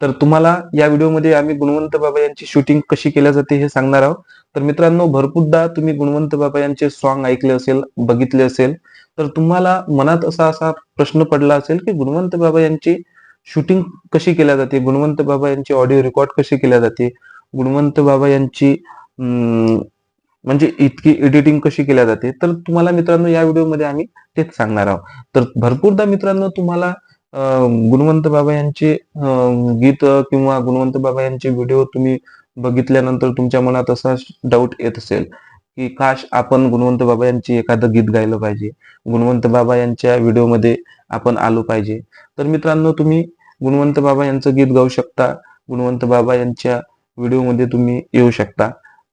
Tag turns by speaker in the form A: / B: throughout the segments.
A: तर तुम्हाला या व्हिडिओमध्ये आम्ही गुणवंत बाबा यांची शूटिंग कशी केल्या जाते हे सांगणार आहोत. तर मित्रांनो भरपूरदा तुम्ही गुणवंत बाबा यांचे सॉन्ग ऐकले असेल बघितले असेल तर तुम्हाला मनात असा असा प्रश्न पडला असेल की गुणवंत बाबा यांची शूटिंग कशी केल्या जाते? गुणवंत बाबा यांची ऑडिओ रेकॉर्ड कशी केल्या जाते? गुणवंत बाबा यांची म्हणजे इतकी एडिटिंग कशी केल्या जाते? तर तुम्हाला मित्रांनो या व्हिडिओमध्ये आम्ही तेच सांगणार आहोत. तर भरपूरदा मित्रांनो तुम्हाला गुणवंत बाबा यांचे गीत किंवा गुणवंत बाबा यांचे व्हिडिओ तुम्ही बघितल्यानंतर तुमच्या मनात असा डाऊट येत असेल की काश आपण गुणवंत बाबा यांची एखादं गीत गायलं पाहिजे. गुणवंत बाबा यांच्या व्हिडिओमध्ये आपण आलो पाहिजे. तर मित्रांनो तुम्ही गुणवंत बाबा यांचं गीत गाऊ शकता. गुणवंत बाबा यांच्या व्हिडिओमध्ये तुम्ही येऊ शकता.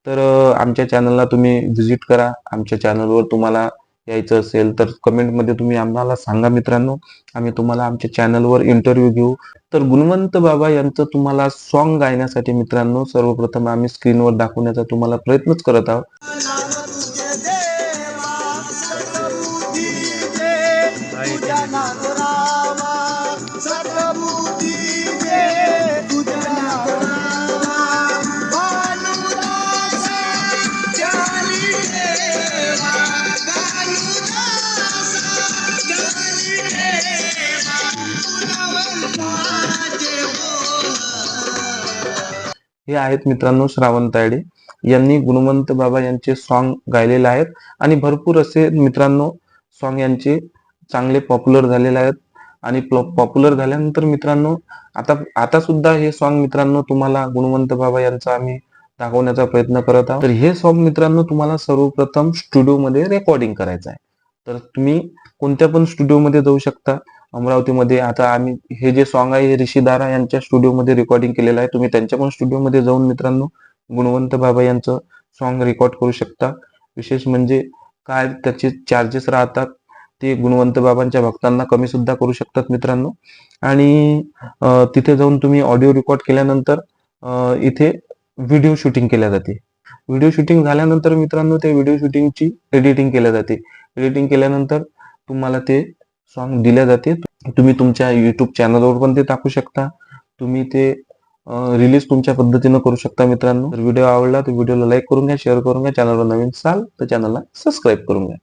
A: तर आमच्या चॅनलला तुम्ही व्हिजिट करा. आमच्या चॅनलवर तुम्हाला यायचं असेल तर कमेंटमध्ये तुम्ही आम्हाला सांगा मित्रांनो. आम्ही तुम्हाला आमच्या चॅनलवर इंटरव्ह्यू घेऊ. तर गुणवंत बाबा यांचं तुम्हाला सॉन्ग गायण्यासाठी मित्रांनो सर्वप्रथम आम्ही स्क्रीनवर दाखवण्याचा तुम्हाला प्रयत्नच करत आहोत. हे आहेत मित्रांनो श्रावण तायडे. यांनी गुणवंत बाबा यांचे सॉन्ग गायलेले आहेत. आणि भरपूर असे मित्रांनो सॉन्ग यांचे चांगले पॉप्युलर झालेले आहेत. आणि पॉप्युलर झाल्यानंतर मित्रांनो आता आता सुद्धा हे सॉन्ग मित्रांनो तुम्हाला गुणवंत बाबा यांचा आम्ही दाखवण्याचा प्रयत्न करत आहोत. तर हे सॉन्ग मित्रांनो तुम्हाला सर्वप्रथम स्टुडिओमध्ये रेकॉर्डिंग करायचं आहे. तर तुम्ही कोणत्या पण स्टुडिओमध्ये जाऊ शकता. अमरावतीमध्ये आता आम्ही हे जे सॉन्ग आहे हे ऋषी दारा यांच्या स्टुडिओमध्ये रेकॉर्डिंग केलेलं आहे. तुम्ही त्यांच्या पण स्टुडिओमध्ये जाऊन मित्रांनो गुणवंत बाबा यांचं सॉन्ग रेकॉर्ड करू शकता. विशेष म्हणजे काय त्याचे चार्जेस राहतात ते गुणवंत बाबांच्या भक्तांना कमी सुद्धा करू शकतात मित्रांनो. आणि तिथे जाऊन तुम्ही ऑडिओ रेकॉर्ड केल्यानंतर इथे व्हिडिओ शूटिंग केल्या जाते. व्हिडिओ शूटिंग झाल्यानंतर मित्रांनो ते व्हिडिओ शूटिंगची एडिटिंग केल्या जाते. एडिटिंग केल्यानंतर तुम्हाला ते सॉन्ग दिल्या जाते. तुम्ही तुमच्या युट्यूब चॅनलवर पण ते टाकू शकता. तुम्ही ते रिलीज तुमच्या पद्धतीनं करू शकता मित्रांनो. जर व्हिडिओ आवडला तर व्हिडिओला लाईक करून घ्या शेअर करून घ्या. चॅनलवर नवीन असाल तर चॅनलला सबस्क्राईब करून घ्या.